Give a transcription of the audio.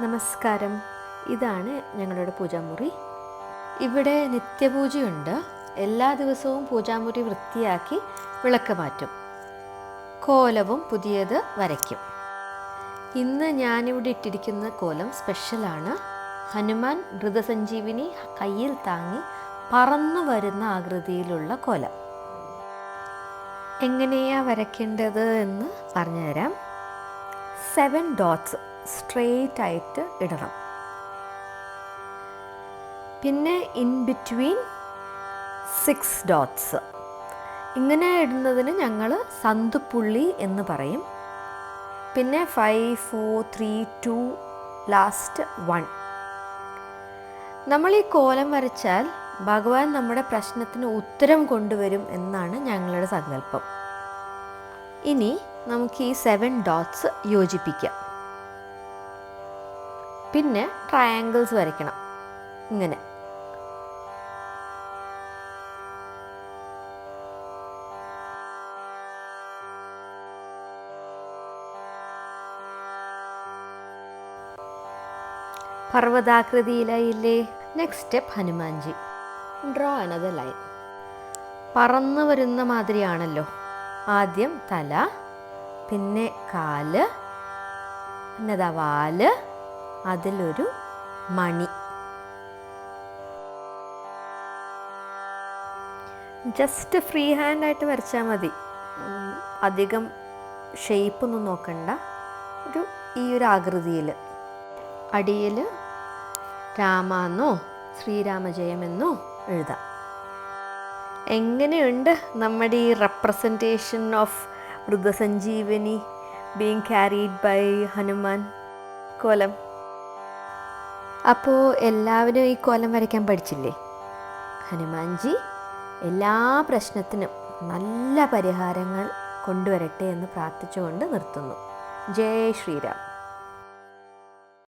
നമസ്കാരം. ഇതാണ് ഞങ്ങളുടെ പൂജാമുറി. ഇവിടെ നിത്യപൂജയുണ്ട്. എല്ലാ ദിവസവും പൂജാമുറി വൃത്തിയാക്കി വിളക്ക് മാറ്റും. കോലവും പുതിയത് വരയ്ക്കും. ഇന്ന് ഞാനിവിടെ ഇട്ടിരിക്കുന്ന കോലം സ്പെഷ്യലാണ്. ഹനുമാൻ മൃതസഞ്ജീവിനി കയ്യിൽ താങ്ങി പറന്നു വരുന്ന ആകൃതിയിലുള്ള കോലം. എങ്ങനെയാ വരയ്ക്കേണ്ടത് എന്ന് പറഞ്ഞുതരാം. സെവൻ ഡോട്ട്സ് സ്ട്രെയിറ്റ് ആയിട്ട് ഇടണം. പിന്നെ ഇൻ ബിറ്റ്വീൻ സിക്സ് ഡോട്ട്സ് ഇങ്ങനെ ഇടുന്നതിന് ഞങ്ങൾ സന്തുപുള്ളി എന്ന് പറയും. പിന്നെ five four three two last one നമ്മൾ ഈ കോലം വരച്ചാൽ ഭഗവാൻ നമ്മുടെ പ്രശ്നത്തിന് ഉത്തരം കൊണ്ടുവരും എന്നാണ് ഞങ്ങളുടെ സങ്കല്പം. ഇനി നമുക്ക് ഈ സെവൻ ഡോട്ട്സ് യോജിപ്പിക്കാം. പിന്നെ ട്രയാങ്കിൾസ് വരയ്ക്കണം. ഇങ്ങനെ. പർവതാകൃതിയിലായില്ലേ? Next step Hanumanji. Draw another line പറന്നു വരുന്ന മാതിരിയാണല്ലോ. ആദ്യം തല പിന്നെ കാൽ പിന്നെ വാൽ അതിലൊരു മണി. ജസ്റ്റ് ഫ്രീ ഹാൻഡായിട്ട് വരച്ചാൽ മതി. അധികം ഷേപ്പൊന്നും നോക്കണ്ട. ഒരു ഈ ഒരു ആകൃതിയിൽ അടിയിൽ രാമാന്നോ ശ്രീരാമജയമെന്നോ എഴുതാം. എങ്ങനെയുണ്ട് നമ്മുടെ ഈ representation of Mrigasanjeevani being carried by Hanuman കോലം. അപ്പോൾ എല്ലാവരും ഈ കോലം വരയ്ക്കാൻ പഠിച്ചില്ലേ? ഹനുമാൻജി എല്ലാ പ്രശ്നത്തിനും നല്ല പരിഹാരങ്ങൾ കൊണ്ടുവരട്ടെ എന്ന് പ്രാർത്ഥിച്ചുകൊണ്ട് നിർത്തുന്നു. ജയ് ശ്രീരാം.